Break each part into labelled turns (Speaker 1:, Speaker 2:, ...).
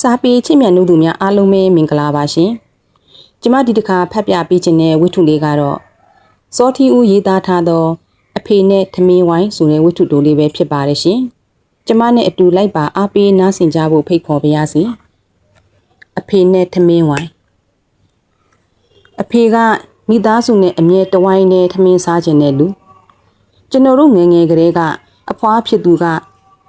Speaker 1: စာပေချစ်မြတ်နှုတ်သူများအားလုံးပဲမင်္ဂလာပါရှင်။ကျမဒီတစ်ခါဖတ်ပြပေးခြင်းတဲ့ဝတ္ထုလေးကတော့စောထီဦးရေးသားထားသော အဖေနဲ့ထမင်းဝိုင်းဆိုတဲ့ဝတ္ထုတိုလေးပဲဖြစ်ပါတယ်ရှင်။ကျမနဲ့အတူလိုက်ပါအားပေးနားဆင်ကြဖို့ဖိတ်ခေါ်ပါရစေ။အဖေနဲ့ထမင်းဝိုင်းအဖေကမိသားစုနဲ့အမြဲတဝိုင်းနဲ့ထမင်းစားခြင်းနဲ့လူကျွန်တော်တို့ငယ်ငယ်ကလေးကအဖွားဖြစ်သူက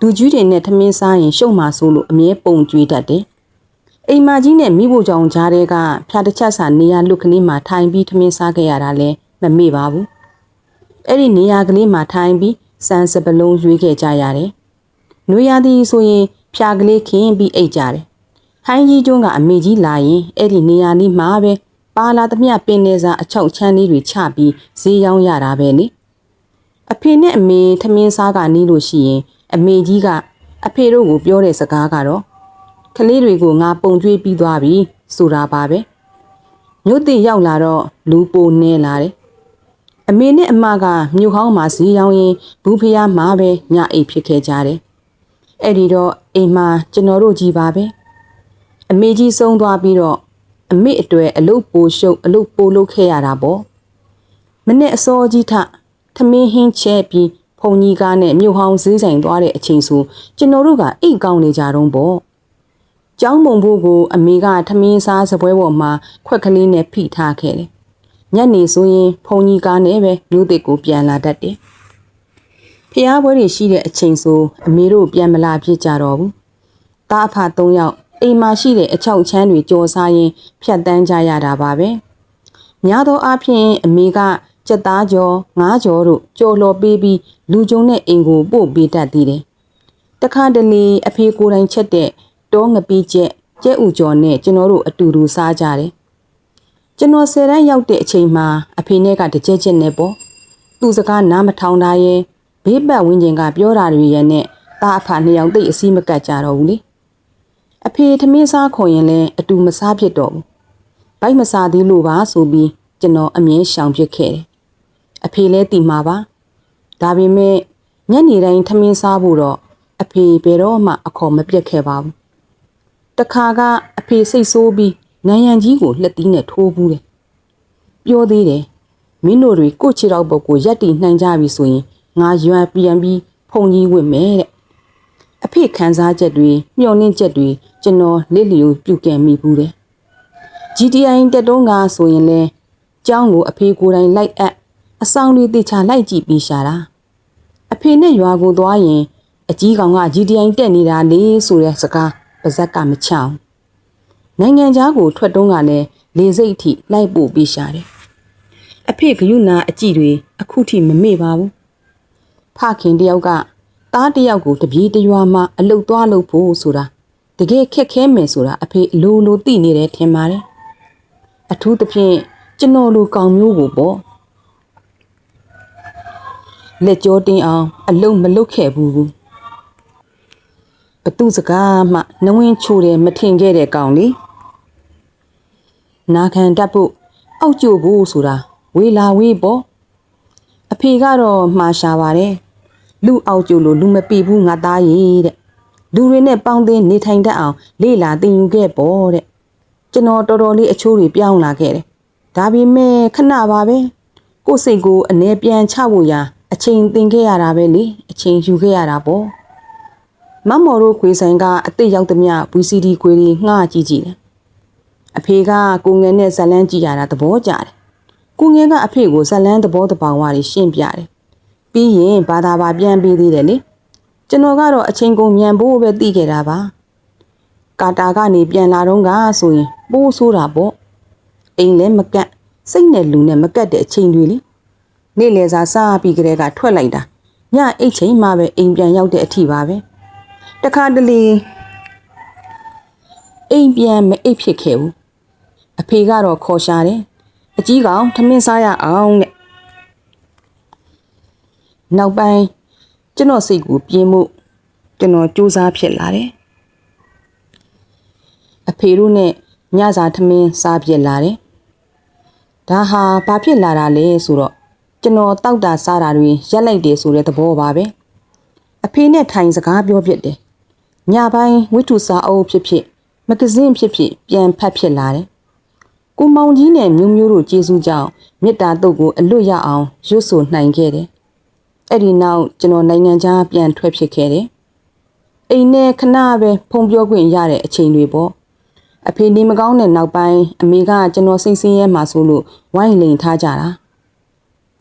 Speaker 1: လူကြီးတွေနဲ့ထမင်းစားရင်ရှုံမာဆိုးလို့အမြဲပုံကြွေးတတ်တယ်။အိမ်မကြီးနဲ့မိဖို့ကြောင့်ကြားတဲ့ကဖြာတစ်ချက်စာနေရာလူကလေးမှာထိုင်ပြီးထမင်းစားခဲ့ရတာလဲမမေ့ပါဘူး။အဲ့ဒီနေရာကလေးမှာထိုင်ပြီးစမ်းစပလုံးရွေးခဲ့ကြရတယ်။နွေရာသီဆိုရင်ဖြာကလေးခင်းပြီးအိတ်ကြတယ်။ဟိုင်းကြီးကျွန်းကအမေကြီးလာရင်အဲ့ဒီနေရာလေးမှာပဲပါလာသမျှပင်နေစာအချောက်ချမ်းလေးတွေချပြီးဈေးရောင်းရတာပဲလေ။အဖေနဲ့အမေထမင်းစားကနီးလို့ရှိရင် အမေကြီးကအဖေတို့ကိုပြောတဲ့စကားကတော့ကလေးတွေကိုငါပုံကျွေးပြီးသွားပြီဆိုတာပါပဲမြို့တိရောက်လာတော့လူပိုနေလာတယ်အမေနဲ့အမကမြို့ဟောင်းမှာဈေးရောင်းရင်ဘူးဖျားမှာပဲညအိတ်ဖြစ်ခဲ့ကြတယ်အဲ့ဒီတော့အိမ်မှာကျွန်တော်တို့ကြီးပါပဲအမေကြီးဆုံးသွားပြီးတော့အမေအတွေ့အလုတ်ပိုရှုပ်အလုတ်ပိုလုပ်ခဲ့ရတာပေါ့မနဲ့အစောကြီးထထမင်းဟင်းချဲပြီး ဖုန်ကြီးကားနဲ့မြို့ဟောင်းဈေးဆိုင်သွားတဲ့အချိန်ဆိုကျွန်တော်တို့ကအိတ်ကောင်းနေကြတော့ပေါ့။ကျောင်းမုံဖို့ကိုအမေကထမင်းစားစပွဲပေါ်မှာခွက်ကလေးနဲ့ဖိထားခဲ့တယ်။ညနေဆိုရင်ဖုန်ကြီးကားနဲ့ပဲမြို့သစ်ကိုပြန်လာတတ်တယ်။ဖျားပွဲတွေရှိတဲ့အချိန်ဆိုအမေတို့ပြန်မလာဖြစ်ကြတော့ဘူး။တားအဖ၃ယောက်အိမ်မှာရှိတဲ့အချောက်ချမ်းတွေကြော်စားရင်ဖြတ်တန်းကြရတာပါပဲ။များသောအားဖြင့်အမေက ကြက်သားကြော်ငါးကြော်တို့ကြော်လော်ပေးပြီးလူကြုံတဲ့အိမ်ကိုပို့ပေးတတ်သေးတယ်။တခါတလေအဖေကိုယ်တိုင်ချက်တဲ့တောငပီးချက်ကျဲဥကြော်နဲ့ကျွန်တော်တို့အတူတူစားကြတယ်။ကျွန်တော်ဆယ်တန်းရောက်တဲ့အချိန်မှာအဖေနဲ့ကတကြက်ချက်နဲ့ပေါ့။သူ့စကားနားမထောင်တာရဲ့ဘေးပတ်ဝန်းကျင်ကပြောတာတွေရဲ့နဲ့တာအဖနှစ်ယောက်တိတ်အစည်းမကတ်ကြတော့ဘူးလေ။အဖေထမင်းစားခေါ်ရင်လည်းအတူမစားဖြစ်တော့ဘူး။ဘိုက်မစားသေးလို့ပါဆိုပြီးကျွန်တော်အမြင်ရှောင်ပြစ်ခဲ့တယ်။ အဖေလည်းတီမှာပါ။ဒါပေမဲ့ညနေတိုင်းထမင်းစားဖို့တော့အဖေဘယ်တော့မှအခေါ်မပြတ်ခဲ့ပါဘူး။တခါကအဖေစိတ်ဆိုးပြီးနန်းရံကြီးကိုလက်သီးနဲ့ထိုးဘူးတယ်။ပြောသေးတယ်မင်းတို့တွေကိုချီတော့ဘုတ်ကိုရက်တီနှိုင်ကြပြီဆိုရင်ငါရွံပြန်ပြီးဖုန်ကြီးဝင့်မယ်တဲ့အဖေခန်းစားချက်တွေမျှော်နှင်းချက်တွေကျွန်တော်လစ်လျူပြုကံမိဘူးတယ်။ GTI တက်တုံးကဆိုရင်လဲကျောင်းကိုအဖေကိုယ်တိုင်လိုက်အပ် အဆောင်တွေတေချာလိုက်ကြည့်ပြီးရှာတာအဖေနဲ့ရွာကိုသွားရင် အကြီးကောင်က GTI တက်နေတာလေဆိုတဲ့စကားပါဇက်ကမချောင်နိုင်ငံသားကိုထွက်တုံးကလည်းလေစိတ်အထိလိုက်ပို့ပြီးရှာတယ်အဖေကယူနာအကြည့်တွေအခုထိမမေ့ပါဘူးဖခင်တယောက်ကသားတယောက်ကိုတပြေးတရွာမှအလုတ်သွားလို့ဖို့ဆိုတာတကယ်ခက်ခဲမယ်ဆိုတာအဖေအလိုလိုသိနေတယ်ထင်ပါတယ်အထူးသဖြင့်ကျွန်တော်လိုကောင်မျိုးကိုပေါ့ လက်ကြောတင်းအောင်အလုံးမလုတ်ခဲ့ဘူးဘူးဘသူစကားမှနဝင်းချိုတယ်မထင်ခဲ့တဲ့ကောင်လေနာခံတတ်ဖို့အောက်ကျဖို့ဆိုတာဝေလာဝေးပေါ့အဖေကတော့မှားရှာပါတယ်လူအောက်ကျလို့လူမปีဘူးငါသားရေးတဲ့လူတွေနဲ့ပေါင်းသင်းနေထိုင်တတ်အောင် လေ့လာသင်ယူခဲ့ပေါ့တဲ့ကျွန်တော်တော်တော်လေးအချိုးတွေပြောင်းလာခဲ့တယ်ဒါပေမဲ့ခဏပါပဲကိုယ်စိတ်ကိုအနေပြန်ချဖို့ရာ အချိန်သင်ခဲ့ရတာပဲလေအချိန်ယူခဲ့ရတာပေါ့မမော်တို့ခွေဆိုင်ကအစ်စ်ရောက်သည်မြ VCD ခွေတွေငှားကြည့်ကြည့်တယ်အဖေကကိုငယ်နဲ့ဇလန်းကြည့်ရတာသဘောကျတယ်ကိုငယ်ကအဖေကိုဇလန်းသဘောတပောင်ဝါတွေရှင်းပြတယ်ပြီးရင်ဘာသာပါပြန်ပြီးသေးတယ်လေကျွန်တော်ကတော့အချိန်ကုန်မြန်ဖို့ပဲသိခဲ့တာပါကာတာကနေပြန်လာတော့ကဆိုရင်ပိုးဆိုးတာပေါ့အိမ်လည်းမကတ်စိတ်နဲ့လူနဲ့မကတ်တဲ့အချိန်တွေလေ နေ့လယ်စာစားပြီးကြတဲ့ကထွက်လိုက်တာညအိတ်ချိန်မှပဲအိမ်ပြန်ရောက်တဲ့အထိပါပဲတခါတလေအိမ်ပြန်မအိတ်ဖြစ်ခဲ့ဘူးအဖေကတော့ခေါ်ရှာတယ်အကြီးကောင်ထမင်းစားရအောင်တဲ့နောက်ပိုင်းကျွန်တော်စိတ်ကိုပြင်းမှုကျွန်တော်စူးစမ်းဖြစ်လာတယ်အဖေတို့နဲ့ညစာထမင်းစားပြစ်လာတယ်ဒါဟာဘာဖြစ်လာတာလဲဆိုတော့ ကျွန်တော်တောက်တာစားတာတွေရက်လိုက်တယ်ဆိုတဲ့သဘောပါပဲအဖေနဲ့ထိုင်စကားပြောဖြစ်တယ်ညပိုင်းဝိထုစာအုပ်ဖြစ်ဖြစ်မဂဇင်းဖြစ်ဖြစ်ပြန်ဖတ်ဖြစ်လာတယ်။ကိုမောင်ကြီးနဲ့မျိုးမျိုးတို့ကျေးဇူးကြောင့်မေတ္တာတုတ်ကိုအလွတ်ရအောင်ရွတ်ဆိုနိုင်ခဲ့တယ်။အဲ့ဒီနောက်ကျွန်တော်နိုင်ငံခြားပြန်ထွက်ဖြစ်ခဲ့တယ်။အိမ်နဲ့ခဏပဲဖုံပြောခွင့်ရတဲ့အချိန်တွေပေါ့။အဖေနေမကောင်းတဲ့နောက်ပိုင်းအမေကကျွန်တော်စိတ်ဆင်းရဲမှဆိုလို့ဝိုင်းလိန်ထားကြတာ။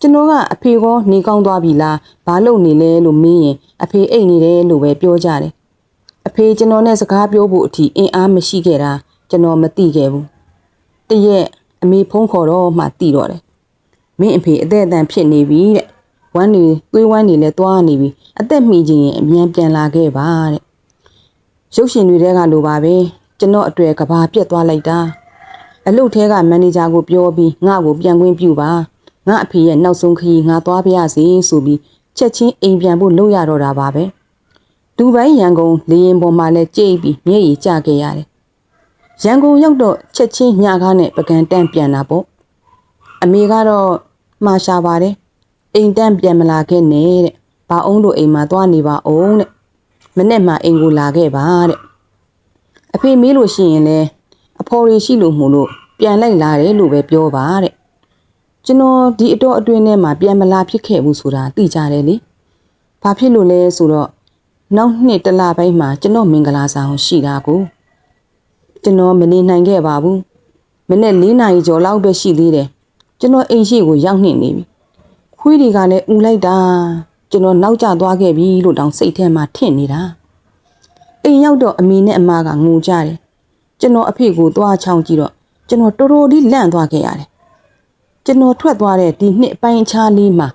Speaker 1: ကျွန်တော်ကအဖေကောနေကောင်းသွားပြီလားဘာလုပ်နေလဲလို့မေးရင်အဖေအိတ်နေတယ်လို့ပဲပြောကြတယ်အဖေကျွန်တော်နဲ့စကားပြောဖို့အထိအင်အားမရှိခဲ့တာကျွန်တော်မသိခဲ့ဘူးတရက်အမေဖုန်းခေါ်တော့မှသိတော့တယ်မင်းအဖေအသက်အတန်ဖြစ်နေပြီတဲ့ဝမ်းနေသွေးဝမ်းနေလဲသွားနေပြီအသက်မှီခြင်းရင်အမြန်ပြန်လာခဲ့ပါတဲ့ရုပ်ရှင်တွေတဲကလိုပါပဲကျွန်တော်အတွေ့ကဘာပြက်သွားလိုက်တာအလုပ်ထဲကမန်နေဂျာကိုပြောပြီးငါ့ကိုပြန်ခွင့်ပြုပါ ငါအဖေရဲ့နောက်ဆုံးခရီးငါသွားပြရစီဆိုပြီးချက်ချင်းအိမ်ပြန်ဖို့လုပ်ရတော့တာပါပဲဒူဘိုင်းရန်ကုန်လေရင်ပေါ်မှာလဲကြိတ်ပြီးမျက်ရည်ကျခဲ့ရတယ်ရန်ကုန်ရောက်တော့ချက်ချင်းညကားနဲ့ပကံတန့်ပြန်တာပေါ့အမေကတော့မှားရှာပါတယ်အိမ်တန့်ပြန်မလာခဲ့နဲ့တဲ့ဘာအောင်တို့အိမ်မှာသွားနေပါအောင်တဲ့မနဲ့မှအိမ်ကိုလာခဲ့ပါတဲ့အဖေမေးလို့ရှိရင်လဲအဖော်ရီရှိလို့မို့လို့ပြန်လိုက်လာတယ်လို့ပဲပြောပါတဲ့ ကျွန်တော်ဒီအတော့အတွင်းထဲမှာပြန်မလာဖြစ်ခဲ့ဘူးဆိုတာသိကြတယ်လေ။ဘာဖြစ်လို့လဲဆိုတော့နောက်နှစ်တလပိုင်းမှာကျွန်တော်မင်္ဂလာဆောင်ရှိတာကိုကျွန်တော်မနေနိုင်ခဲ့ပါဘူး။မနေ့၄နာရီကျော်လောက်ပဲရှိသေးတယ်။ကျွန်တော်အိမ်ရှိကိုရောက်နေနေပြီ။ခွေးတွေကလည်းဥလိုက်တာကျွန်တော်နောက်ကျသွားခဲ့ပြီလို့တောင်စိတ်ထဲမှာထင်နေတာ။အိမ်ရောက်တော့အမေနဲ့အမကငိုကြတယ်။ကျွန်တော်အဖေကိုသွားချောင်းကြည့်တော့ကျွန်တော်တော်တော်လေးလန့်သွားခဲ့ရတယ်။ ကျွန်တော်ထွက်သွားတဲ့ဒီနှစ်ပိုင်းခြားလေးမှာ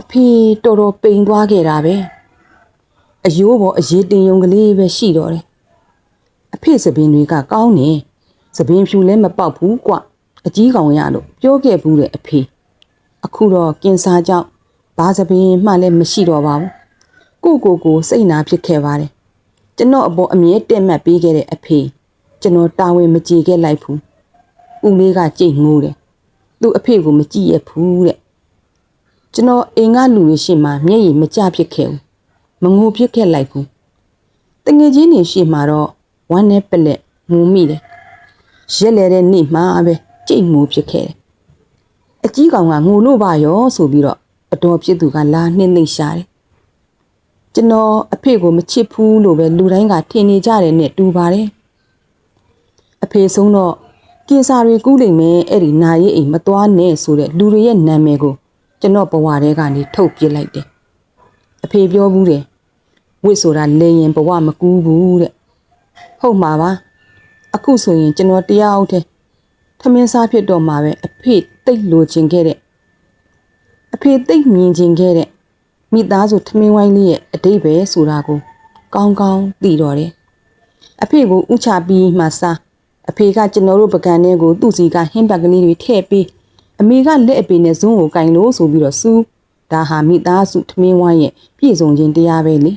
Speaker 1: အဖေတော်တော်ပိန်သွားခဲ့တာပဲအယိုးပေါ်အရေးတင်ယုံကလေးပဲရှိတော့တယ်အဖေစပင်တွေကကောင်းနေစပင်ဖြူလည်းမပေါက်ဘူးကွအကြီးကောင်ရလို့ပြောခဲ့ဘူးတဲ့အဖေအခုတော့ကင်ဆာကြောင့်ဘာစပင်မှလည်းမရှိတော့ပါဘူးကိုကိုကိုစိတ်နာဖြစ်ခဲ့ပါတယ်ကျွန်တော်အပေါ်အမြဲတက်မှတ်ပေးခဲ့တဲ့အဖေကျွန်တော်တာဝန်မကြေခဲ့လိုက်ဘူးဦးလေးကကြိတ်ငိုးတယ် သူ့အဖေကိုမကြည့်ရဘူးတဲ့ကျွန်တော်အိမ်ကလူတွေရှေ့မှာမျက်ရည်မကျဖြစ်ခဲ့ဘူးမငိုဖြစ်ခဲ့လိုက်ဘူးတငယ်ချင်းတွေရှေ့မှာတော့ဝမ်းနဲ့ပလက်ငိုမိတယ်ရက်လဲတဲ့နေ့မှာပဲကြိတ်ငိုဖြစ်ခဲ့တယ်အကြီးကောင်ကငိုလို့ပါရောဆိုပြီးတော့အတော်ဖြစ်သူကလာနှင်းသိမ့်ရှာတယ်ကျွန်တော်အဖေကိုမချစ်ဘူးလို့ပဲလူတိုင်းကထင်နေကြတယ်နဲ့တူပါတယ်အဖေဆုံးတော့ ကင်ဆာတွေကူးလိမ့်မယ်အဲ့ဒီနာရီအိမ်မသွားနဲ့ဆိုတဲ့လူတွေရဲ့နာမည်ကိုကျွန်တော်ဘဝထဲကနေထုတ်ပြစ်လိုက်တယ်အဖေပြောဘူးတယ်ဝစ်ဆိုတာလေရင်ဘဝမကူးဘူးတဲ့ဟုတ်မှာပါအခုဆိုရင်ကျွန်တော်တရားအောင်တဲ့ထမင်းစားဖြစ်တော့မှာပဲအဖေတိတ်လိုချင်ခဲ့တဲ့အဖေတိတ်မြင်ချင်ခဲ့တဲ့မိသားစုထမင်းဝိုင်းလေးရဲ့အတိတ်ပဲဆိုတာကို ကောင်းကောင်းသိတော့တယ်အဖေကိုဥချပြီးမှစား အဖေကကျွန်တော်တို့ပကံထဲကိုသူ့စီကဟင်းဘက်ကလေးတွေထည့်ပြီးအမေကလက်အပေနဲ့ဇွန်းကိုကင်လို့ဆိုပြီးတော့စူးဒါဟာမိသားစုထမင်းဝိုင်းရဲ့ပြည့်စုံခြင်းတရားပဲလေ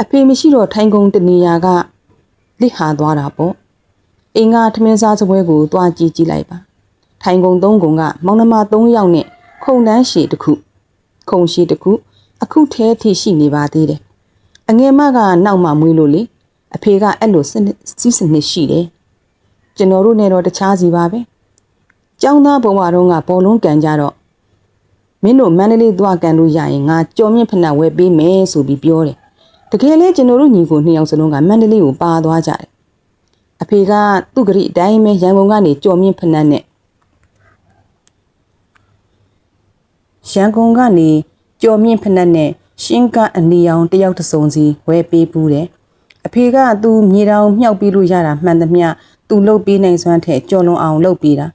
Speaker 1: အဖေမရှိတော့ထိုင်ကုန်တနေရာကလစ်ဟာသွားတာပေါ့အင်္ဂါထမင်းစားစပွဲကိုတွားကြည့်ကြည့်လိုက်ပါထိုင်ကုန်သုံးကုန်ကမောင်နှမ၃ယောက်နဲ့ခုံတန်းရှည်တစ်ခုခုံရှည်တစ်ခု အခုထဲထိရှိနေပါသေးတယ်အငယ်မကနောက်မှမွေးလို့လေအဖေကအဲ့လိုစီးစနစ်ရှိတယ် ကျွန်တော်တို့နဲ့တော့တခြားစီပါပဲကျောင်းသားဘဝတုန်းကဘောလုံးကန်ကြတော့မင်းတို့မန္တလေးသွားကန်လို့ရရင်ငါကြော်မြင့်ဖက်နှက်ဝဲပေးမယ်ဆိုပြီးပြောတယ်တကယ်လဲကျွန်တော်တို့ညီကိုနှစ်ယောက်စလုံးကမန္တလေးကိုပါသွားကြတယ်အဖေကသူ့ဂရိအတိုင်းပဲရန်ကုန်ကနေကြော်မြင့်ဖက်နှက်နဲ့ရန်ကုန်ကနေကြော်မြင့်ဖက်နှက်နဲ့ရှင်းကအနီအောင်တယောက်တစုံစီဝဲပေးပူးတယ်အဖေကသူမြေတောင်မြောက်ပြီးလို့ရတာမှန်သမျှ သူလှုပ်ပေးနိုင်စွမ်းထက်ကြော်လွန်အောင်လှုပ်ပေးတာ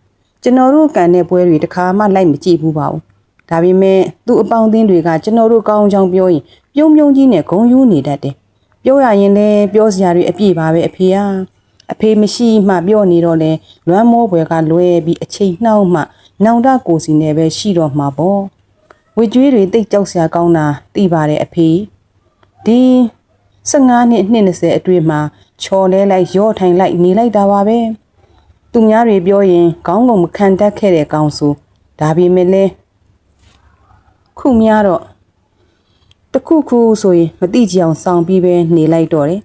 Speaker 1: ကျွန်တော်တို့ကန်တဲ့ပွဲတွေတခါမှလိုက်မကြည့်ဘူးပါဘူးဒါပေမဲ့သူ့အပေါင်းအသင်းတွေကကျွန်တော်တို့ကောင်းချောင်းပြောရင်ပြုံးပြုံးကြီးနဲ့ဂုံယူးနေတတ်တယ်ပြောရရင်လည်းပြောစရာတွေအပြည့်ပါပဲအဖေဟာအဖေမရှိမှပြောနေတော့လဲလွမ်းမောပွဲကလွဲပြီးအချိန်နှောက်မှနောင်တကိုစီနဲ့ပဲရှိတော့မှာပေါ့ဝေကျွေးတွေတိတ်ကြောက်စရာကောင်းတာသိပါတယ်အဖေဒီ15နှစ်နှစ်20အတွင်းမှာချော်လဲလိုက်ရော့ထိုင်လိုက်နေလိုက်တာပါပဲသူများတွေပြောရင်ခေါင်းကုန်မခံတတ်ခဲ့တဲ့ကောင်ဆိုဒါပေမဲ့လဲခုများတော့တခုခုဆိုရင်မတိကြအောင်စောင့်ပြီးပဲနေလိုက်တော့တယ်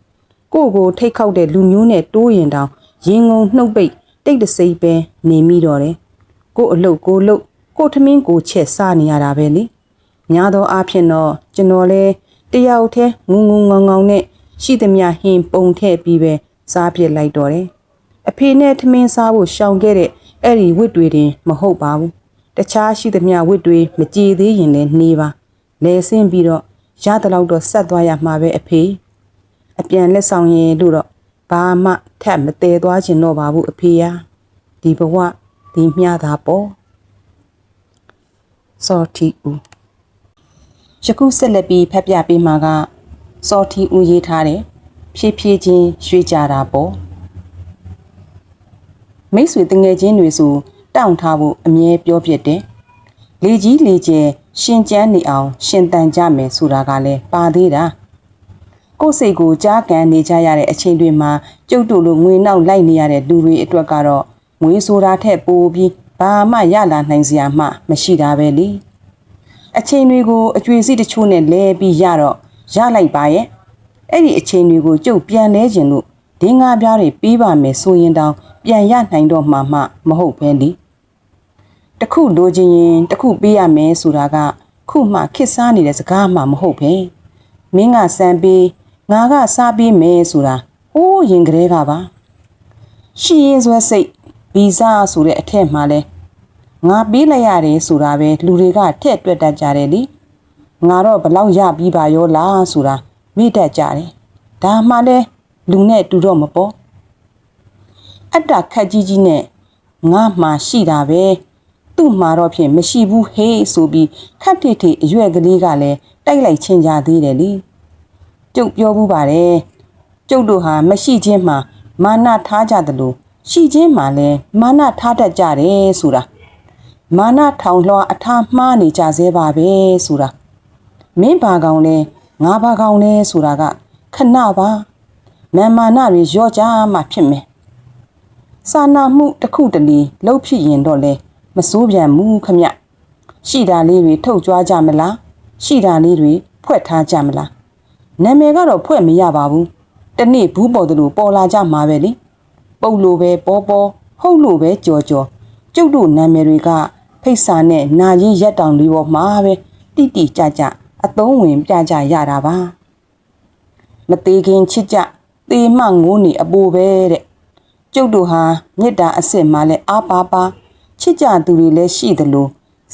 Speaker 1: ကိုယ့်ကိုထိတ်ခောက်တဲ့လူမျိုးနဲ့တိုးရင်တောင်ရင်ငုံနှုတ်ပိတ်တိတ်တဆိတ်ပဲနေမိတော့တယ်ကို့အလုတ်ကိုလုတ်ကို့ထမင်းကိုချက်စားနေရတာပဲလေများသောအားဖြင့်တော့ကျွန်တော်လဲတယောက်တည်းငုံငုံငောင်ငောင်နဲ့ ရှိသမျှဟင်ပုံထည့်ပြီးပဲစားပြစ်လိုက်တော့တယ်အဖေနဲ့ထမင်းစားဖို့ရှောင်ခဲ့တဲ့အဲ့ဒီဝစ်တွေတင်မဟုတ်ပါဘူးတခြားရှိသမျှဝစ်တွေမကြည်သေးရင်လည်းနေပါလဲဆင်းပြီးတော့ရတဲ့လောက်တော့ဆက်သွားရမှာပဲအဖေအပြန်လက်ဆောင်ရင်လို့တော့ဘာမှထပ်မသေးသွားခြင်းတော့ပါဘူးအဖေယာဒီဘဝဒီမျှတာပေါ့စောတီဦးယခုဆက်လက်ပြီးဖတ်ပြပေးမှာက စောတီဦးရေးထားတယ်ဖြည်းဖြည်းချင်းရွှေ့ကြတာပေါ့မိတ်ဆွေတငယ်ချင်းတွေဆိုတောင့်ထားဖို့အမြဲပြောဖြစ်တယ်လေကြီးလေကျဲရှင်ကျန်းနေအောင်ရှင်တန်ကြမယ်ဆိုတာကလည်းပါသေးတာကိုယ်စိတ်ကိုကြားကန်နေကြရတဲ့အချိန်တွေမှာကျုပ်တို့လိုငွေနောက်လိုက်နေရတဲ့လူတွေအတွက်ကတော့ငွေဆိုတာထက်ပိုပြီးဘာမှရလာနိုင်စရာမှမရှိတာပဲလေအချိန်တွေကိုအကျွေစီတချို့နဲ့လဲပြီးရတော့ ရလိုက်ပါရဲ့အဲ့ဒီအချိန်တွေကိုကျုပ်ပြန်လဲခြင်းလို့ဒင်းငါးပြားတွေပေးပါမယ်ဆိုရင်တောင်ပြန်ရနိုင်တော့မှမှမဟုတ်ပဲလေတခုလိုချင်ရင်တခုပေးရမယ်ဆိုတာက ခုမှခစ်စားနေတဲ့စကားမှမဟုတ်ပဲမင်းကစံပေးငါကစားပေးမယ်ဆိုတာဟိုးရင်ကလေးကပါရှိရင်ဆွဲစိတ်ဗီဇဆိုတဲ့အထက်မှာလဲငါပေးလိုက်ရတယ်ဆိုတာပဲလူတွေကထက်တွက်တတ်ကြတယ်လေ ငါတော့ဘလောက်ရပြီးပါရောလားဆိုတာမိတတ်ကြတယ်ဒါမှလဲလူနဲ့တူတော့မပေါ်အတ္တခက်ကြီးကြီးနဲ့ငါမှရှိတာပဲသူ့မှာတော့ဖြင့်မရှိဘူးဟေးဆိုပြီးခက်ထိထိအရွက်ကလေးကလည်းတိုက်လိုက်ချင်းကြသေးတယ်လေကျုပ်ပြောဘူးပါတယ်ကျုပ်တို့ဟာမရှိခြင်းမှာမာနထားကြတယ်လို့ရှိခြင်းမှာလည်းမာနထားတတ်ကြတယ်ဆိုတာမာနထောင်လွှာအထားမှားနေကြသေးပါပဲဆိုတာ မင်းဘာကောင်လဲငါဘာကောင်လဲဆိုတာကခဏပါမာမာနတွေရော့ကြမှဖြစ်မယ်စာနာမှုတစ်ခုတလေလှုပ်ဖြစ်ရင်တော့လေမစိုးပြန်ဘူးခမရှိတာလေးတွေထုတ်ကြွားကြမလားရှိတာလေးတွေဖွဲ့ထားကြမလားနာမည်ကတော့ဖွဲ့မရပါဘူးတနေ့ဘူးပေါ်တယ်လို့ပေါ်လာကြမှာပဲလေပုတ်လို့ပဲပေါ်ပေါ်ဟုတ်လို့ပဲကြော်ကြော်ကျုပ်တို့နာမည်တွေကဖိတ်စာနဲ့နာရင်ရက်တောင်လေးပေါ်မှာပဲတိတိကျကျ အသုံးဝင်ပြကြရတာပါမသေးခင်ချစ်ကြသေမှငိုးနေအပူပဲတဲ့ကျုပ်တို့ဟာမေတ္တာအစစ်မှလည်းအားပါပါချစ်ကြသူတွေလည်းရှိသလို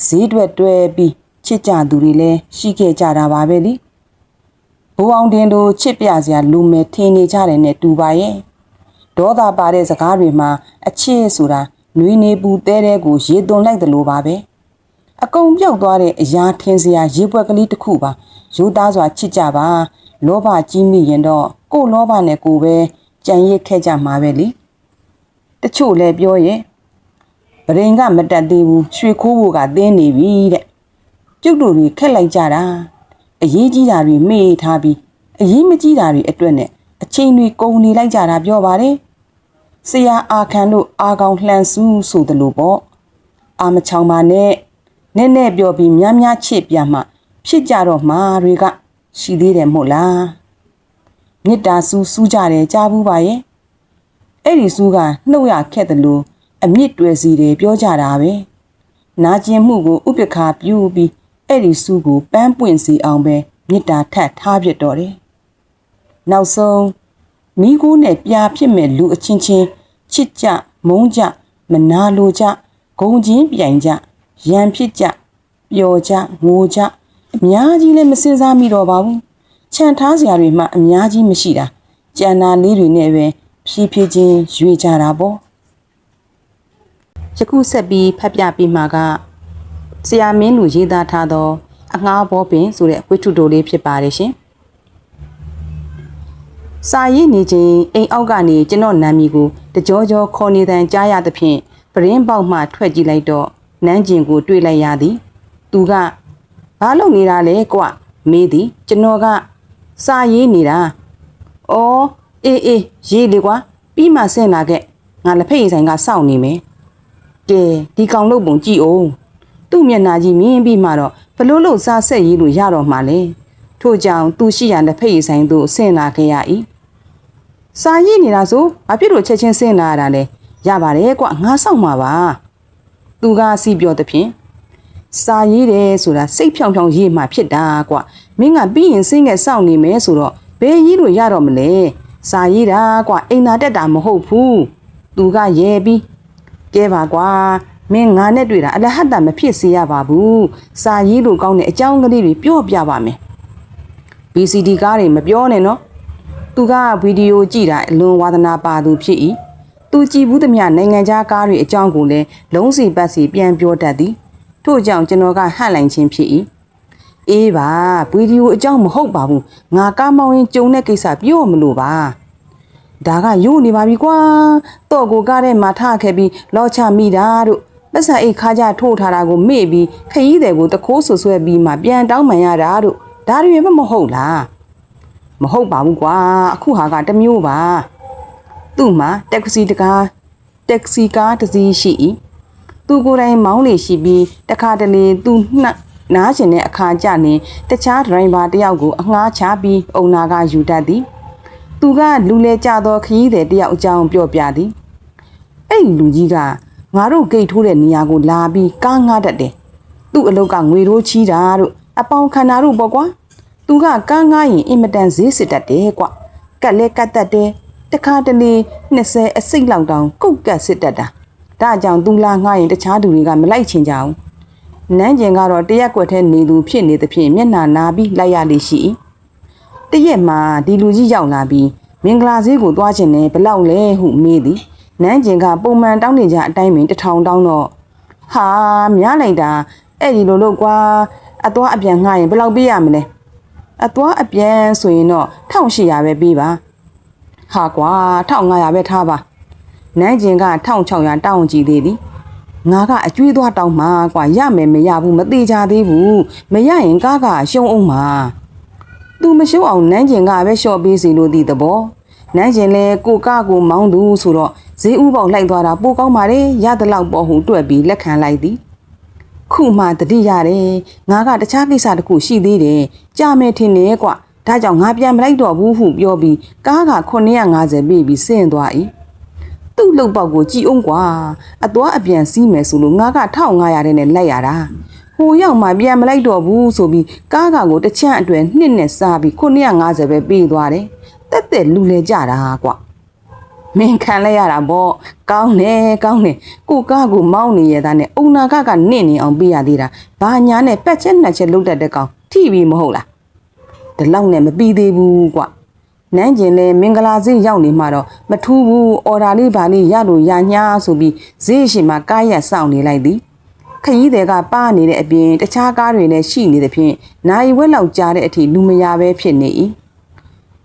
Speaker 1: ဈေးတွက်တွဲပြီးချစ်ကြသူတွေလည်းရှိခဲ့ကြတာပါပဲလေဘိုးအောင်တင်တို့ချစ်ပြစရာလူမယ်ထင်နေကြတယ်နဲ့တူပါရဲ့ဒေါသပါတဲ့စကားတွေမှာအချစ်ဆိုတာနွေနေပူတဲတဲကိုရေသွန်းလိုက်သလိုပါပဲ အကုံပြောက်သွားတဲ့အရာထင်စရာရေပွက်ကလေးတစ်ခုပါရိုးသားစွာချစ်ကြပါလောဘကြီးမိရင်တော့ကို့လောဘနဲ့ကိုပဲကြံရစ်ခဲ့ကြမှာပဲလေတချို့လည်းပြောရဲ့ဗရင်ကမတက်သေးဘူးရွှေခိုးဖို့ကသင်းနေပြီတဲ့ကျုပ်တို့တွေခက်လိုက်ကြတာအရေးကြီးတာတွေမေ့ထားပြီးအရေးမကြီးတာတွေအတွက်နဲ့အချိန်တွေကုန်နေလိုက်ကြတာပြောပါတယ်ဆရာအာခံတို့အာကောင်လှန်ဆူးဆိုတယ်လို့ပေါ့အာမချောင်ပါနဲ့ နဲ့နဲ့ပြောပြီးများများချစ်ပြမှ ဖြစ်ကြတော့မှာတွေကရှိသေးတယ်မို့လားမေတ္တာဆူးဆူးကြတယ်ကြားဘူးပါရဲ့အဲ့ဒီဆူးကနှုတ်ရခက်တယ်လို့အမြင့်တွယ်စီတယ်ပြောကြတာပဲနာကျင်မှုကိုဥပက္ခပြုပြီးအဲ့ဒီဆူးကိုပန်းပွင့်စီအောင်ပဲမေတ္တာထပ်ထားပြတော့တယ်နောက်ဆုံးမိကိုးနဲ့ပြာဖြစ်မဲ့လူအချင်းချင်းချစ်ကြမုန်းကြမနာလိုကြဂုံချင်းပြိုင်ကြ ရန်ဖြစ်ကြပျော်ကြငိုကြအများကြီးလည်းမစင်စားမိတော့ပါဘူးခြံထားစရာတွေမှအများကြီးမရှိတာကြံနာလေးတွေနဲ့ပဲဖြည်းဖြည်းချင်းရွေ့ကြတာပေါ့ယခုဆက်ပြီးဖတ်ပြပေးမှာကဆရာမင်းလူရေးသားထားသောအငှားဘောပင်ဆိုတဲ့ဝိထုတိုလေးဖြစ်ပါတယ်ရှင်စာရေးနေခြင်းအိမ်အောက်ကနေကျွန်တော်နာမည်ကိုတကြောကြောခေါ်နေတန်ကြားရသဖြင့်ပရင်းပေါက်မှထွက်ကြည့်လိုက်တော့ နန်းကျင်ကိုတွေ့လိုက်ရသည်သူကဘာလုပ်နေတာလဲကွမေးသည်ကျွန်တော်ကစာရေးနေတာအော်အေးအေးရေးလေကွာပြီးမှဆင်းလာခဲ့ငါလက်ဖက်ရည်ဆိုင်ကစောင့်နေမယ်ကဲဒီကောင်လုပ်ပုံကြည့်အောင်သူ့မျက်နှာကြီးမြင်ပြီးမှတော့ဘလို့လို့စားဆက်ရေးလို့ရတော့မှလဲထို့ကြောင့်သူရှိရလက်ဖက်ရည်ဆိုင်သို့ဆင်းလာခဲ့ရ၏စာရည်နေတာဆိုဘာဖြစ်လို့ချက်ချင်းဆင်းလာရတာလဲရပါတယ်ကွငါစောင့်မှာပါ သူကစီပြောတဲ့ဖြင့်စာရည်တယ်ဆိုတာစိတ်ဖြောင်ဖြောင်ရေးမှဖြစ်တာကွမင်းကပြီးရင်ဆင်းငယ်စောင့်နေမယ်ဆိုတော့ဘယ်ရေးလို့ရတော့မလဲစာရည်တာကွအိမ်သာတက်တာမဟုတ်ဘူးသူကရဲပြီးကဲပါကွာမင်းငါနဲ့တွေ့တာအလဟတ်တာမဖြစ်စေရပါဘူးစာရည်လို့ကောင်းတဲ့အကြောင်းကလေးတွေပြောပြပါမယ် BCD ကားတွေမပြောနဲ့နော်သူကဗီဒီယိုကြည့်တာအလွန်ဝါသနာပါသူဖြစ်၏ သူကြည့်ဘူးသမျှနိုင်ငံခြားကားတွေအကြောင်းကိုလည်းလုံးစီပတ်စီပြန်ပြောတတ်သည်ထို့ကြောင့်ကျွန်တော်ကဟန့်လိုက်ခြင်းဖြစ်၏အေးပါဗီဒီယိုအကြောင်းမဟုတ်ပါဘူးငါကားမောင်းရင်ကြုံတဲ့ကိစ္စပြောမလို့ပါဒါကယို့နေပါပြီကွာတော့ကိုကားထဲမှာထခဲ့ပြီးလောချမိတာတို့ပတ်စံအိတ်ခါကြထိုးထားတာကိုမေ့ပြီးခရီးတယ်ကိုတခိုးဆူဆွဲပြီးမှပြန်တောင်းပန်ရတာတို့ဒါတွေမမဟုတ်လားမဟုတ်ပါဘူးကွာအခုဟာကတစ်မျိုးပါ သူ့မှာတက္ကစီတကားတက္ကစီကားတစ်စီးရှိ၏သူကိုယ်တိုင်မောင်းလေရှိပြီးတခါတလေသူနှက်နားကျင်တဲ့အခါကျနေတခြားဒရိုင်ဘာတယောက်ကိုအငှားချပြီးအုံနာကယူတတ်သည်သူကလူလဲကြသောခရီးသည်တယောက်အကြောင်းပြောပြသည်အဲ့ဒီလူကြီးကငါတို့ဂိတ်ထိုးတဲ့နေရာကိုလာပြီးကားငှားတတ်တယ်သူ့အလုပ်ကငွေရိုးချီးတာတို့အပေါင်ခန္ဓာတို့ပေါ့ကွာသူကကန်းငားရင်အင်မတန်ဈေးစစ်တတ်တယ်ကွကက်လဲကတ်တတ်တယ် တခါတလေ20အစိတ်လောက်တောင်ကုတ်ကတ်စစ်တတ်တာဒါကြောင့်သူလာငားရင်တခြားသူတွေကမလိုက်ချင်ကြဘူးနန်းကျင်ကတော့တရက်ကွက်ထဲနေသူဖြစ်နေသဖြင့်မျက်နှာနာပြီးလိုက်ရလေရှိ၏တရက်မှာဒီလူကြီးရောက်လာပြီးမင်္ဂလာဈေးကိုသွားခြင်းနဲ့ဘလောက်လဲဟုမေးသည်နန်းကျင်ကပုံမှန်တောင်းနေကြအတိုင်းပင်တစ်ထောင်တောင်းတော့ဟာများလိုက်တာအဲ့ဒီလိုလို့ကွာအသွားအပြန်ငှားရင်ဘယ်လောက်ပေးရမလဲအသွားအပြန်ဆိုရင်တော့1800ပဲပေးပါ ဟာကွာ1500ပဲထားပါနန်းကျင်က1600တောင်းကြည့်သေးသည်ငါကအကျွေးသွားတောင်းမှာကွာရမယ်မရဘူးမသေးကြသေးဘူးမရရင်ကားကရှုံးအောင်မှာသူမရှုံးအောင်နန်းကျင်ကပဲလျှော့ပေးစီလို့ဒီသဘောနန်းကျင်လဲကိုကကိုမောင်းသူဆိုတော့ဈေးဥပေါက်လိုက်သွားတာပိုကောင်းပါလေရတဲ့လောက်ပေါ်ဟုတွက်ပြီးလက်ခံလိုက်သည်ခုမှတတိရတယ်ငါကတခြားကိစ္စတစ်ခုရှိသေးတယ်ကြာမယ်ထင်တယ်ကွ ဒါကြောင့်ငါပြန်မလိုက်တော့ဘူးဟုပြောပြီးကားက950ပေးပြီးဆင်းသွား၏သူ့လုတ်ပေါက်ကိုကြည်အောင်ကွာအသွားအပြန်စီးမယ်ဆိုလို့ငါက1500တဲ့နဲ့လိုက်ရတာဟိုရောက်မှပြန်မလိုက်တော့ဘူးဆိုပြီးကားကကိုတစ်ချမ်းအတွဲနှစ်နဲ့စားပြီး950ပဲပေးသွားတယ်တက်တက်လူလဲကြတာကွမင်းခံလိုက်ရတာပေါ့ကောင်းတယ်ကောင်းတယ်ကိုကားကိုမောင်းနေရတာနဲ့အုံနာကကနင့်နေအောင်ပေးရသေးတာဘာညာနဲ့ပက်ချက်နှစ်ချက်လုတ်တတ်တဲ့ကောင်ထိပြီမဟုတ်လား ဒီလောက်နဲ့မပြီးသေးဘူးကွနန်းကျင်လဲမင်္ဂလာဈေးရောက်နေမှတော့မထူးဘူးအော်ဒါလေးဘာလေးရလို့ရညာဆိုပြီးဈေးရှိမှကားရက်စောင့်နေလိုက်သည်ခရီးတွေကပါနေတဲ့အပြင်တခြားကားတွေလည်းရှိနေသဖြင့်နိုင်ဝက်လောက်ကြာတဲ့အထိလူမရပဲဖြစ်နေ၏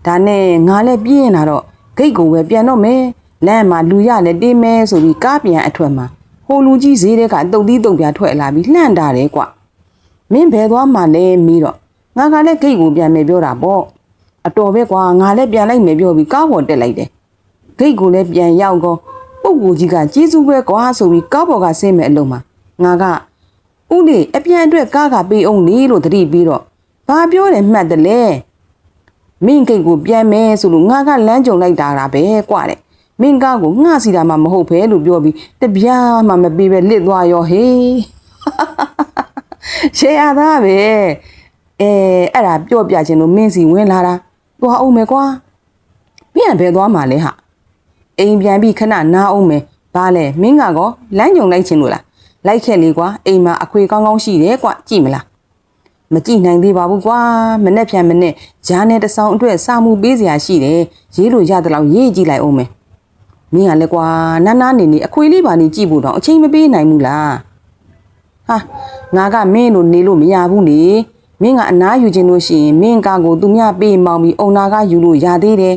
Speaker 1: ဒါနဲ့ငါလည်းပြင်းရင်လာတော့ဂိတ်ကိုပဲပြန်တော့မယ်လမ်းမှာလူရလည်းတင်းမဲဆိုပြီးကားပြန်အထွက်မှာဟိုလူကြီးဈေးတွေကတုတ်သီးတုတ်ပြထွက်လာပြီးလှန့်တာတယ်ကွမင်းဘယ်သွားမှလဲမီးတော့ ငါကလည်းဂိတ်ကိုပြန်မယ်ပြောတာပေါ့အတော်ပဲကွာငါလည်းပြန်လိုက်မယ်ပြောပြီးကားပေါ်တက်လိုက်တယ်ဂိတ်ကိုလည်းပြန်ရောက်ကောပုပ်ကိုကြီးကကျေးဇူးပဲကွာဆိုပြီးကားပေါ်ကဆင်းမယ်အလုံးမှာငါကဥလေးအပြန်အတွက်ကားကပေးအောင်နေလို့တတိပြီးတော့ဘာပြောတယ်မှတ်တယ်လဲမင်းဂိတ်ကိုပြန်မယ်ဆိုလို့ငါကလမ်းကြုံလိုက်တာတာပဲကွာတဲ့မင်းကားကိုငှစီတာမှမဟုတ်ပဲလို့ပြောပြီးတပြားမှမပေးပဲလစ်သွားရောဟေးရှေးရသားပဲ အဲအဲ့ဒါပြောပြခြင်းလို့မင်းစီဝင်လာတာသွားအောင်မယ်ကွာပြန်ဘယ်သွားမှလဲဟာအိမ်ပြန်ပြီးခဏနားအောင်မယ်ဘာလဲမင်းကကောလမ်းကြုံလိုက်ခြင်းလို့လားလိုက်ခဲ့လေကွာအိမ်မှာအခွေကောင်းကောင်းရှိတယ်ကွာကြည့်မလားမကြည့်နိုင်သေးပါဘူးကွာမနဲ့ဖြန်မနဲ့ဂျားနဲ့တဆောင်အတွက်စာမှုပေးစရာရှိတယ်ရေးလို့ရတဲ့လောက်ရေးကြည့်လိုက်အောင်မယ်မင်းကလည်းကွာနားနားနေနေအခွေလေးပါနေကြည့်ဖို့တော့အချိန်မပေးနိုင်ဘူးလားဟာငါကမင်းလိုနေလို့မရဘူးလေ မင်းကအနားယူခြင်းလို့ရှိရင်မင်းကားကိုသူမြပေးမောင်ပြီးအုံနာကယူလို့ရသေးတယ်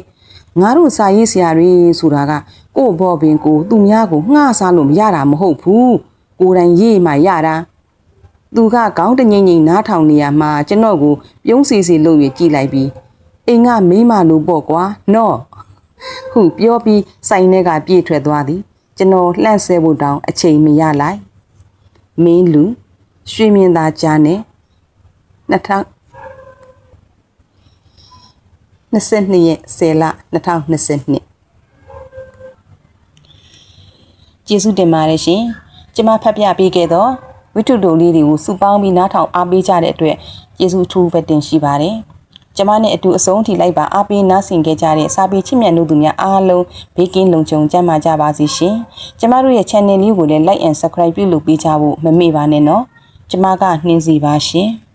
Speaker 1: ငါတို့စာရေးဆရာတွေဆိုတာကကို့ဘောပင်ကိုသူများကိုငှစားလို့မရတာမဟုတ်ဘူးကိုယ်တိုင်ရေးမှရတာသူကခေါင်းတငိမ့်ငိမ့်နားထောင်နေရမှာကျွန်တော်ကိုပြုံးစီစီလုပ်ရကြည့်လိုက်ပြီးအိမ်ကမိမလို့ပေါ့ကွာနော်ဟုပြောပြီးဆိုင်ထဲကပြေးထွက်သွားသည်ကျွန်တော်လှန့်ဆဲဖို့တောင်အချိန်မရလိုက်မင်းလူရွှေမြင်သာကြားနဲ့ 2022ရက်10လ2022ကျေးဇူးတင်ပါတယ်ရှင်။ကျမဖတ်ပြပေးခဲ့သောဝိတ္ထုတို့လေးတွေကိုစုပေါင်းပြီးနားထောင်အားပေးကြတဲ့အတွက်ကျေးဇူးအထူးပဲတင်ရှိပါတယ်။ကျမနဲ့အတူအဆုံးထိလိုက်ပါအားပေးနားဆင်ခဲ့ကြတဲ့စာပေချစ်မြတ်တို့သူများအားလုံးဘေးကင်းလုံခြုံကြမှာကြပါစေရှင်။ကျမတို့ရဲ့ channel လေးကိုလည်း like and subscribe ပြုလုပ်ပေးကြဖို့မမေ့ပါနဲ့နော်။ကျမကနှင်းစီပါရှင်။